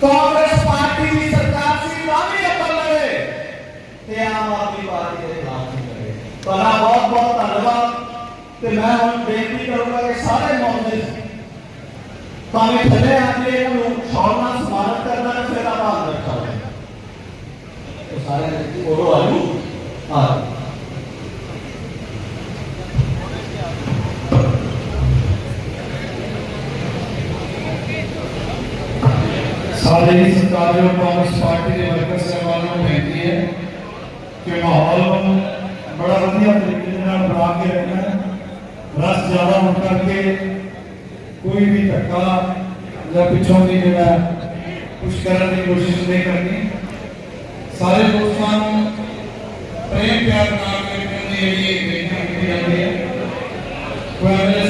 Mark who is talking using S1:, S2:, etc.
S1: Congress party ਦੀ ਸਰਕਾਰ ਸੀ ਤਾਂ ਵੀ ਅਕਲ ਲਵੇ। ਤੇ ਆਮ ਆਦਮੀ ਪਾਰਟੀ ਦੇ ਖਿਲਾਫ ਨਹੀਂ ਲੜੇ। ਤੁਹਾਡਾ ਬਹੁਤ ਬਹੁਤ ਧੰਨਵਾਦ। ਤੇ ਮੈਂ ਹੁਣ ਬੇਨਤੀ ਕਰੂੰਗਾ ਕਿ ਸਾਰੇ ਮੌਜੂਦ ਭਾਵੇਂ ਥੱਲੇ ਆ ਕੇ ਇਹਨੂੰ ਸੌਣਾ ਸਮਾਨਤ ਕਰਨਾ ਹੈ ਫਿਰ ਆਪਾਂ ਅੰਦਰ ਚੱਲਦੇ ਸਾਰੇ ਉਦੋਂ ਆਲੂ। ਆ
S2: سارے اس کاریوں کانگریس پارٹی کے مرکز سے والوں بہتی ہے کہ ماحول بڑا ودیا طریقے بڑا کے رکھنا ہے رس زیادہ اٹھ کر کے کوئی بھی دھکا یا پچھوں کی جگہ کچھ کرنے کی کوشش نہیں کرنی۔ سارے دوستان پریم پیار نام کے پرنے یہ ایک دیکھنے کے لیے کوئی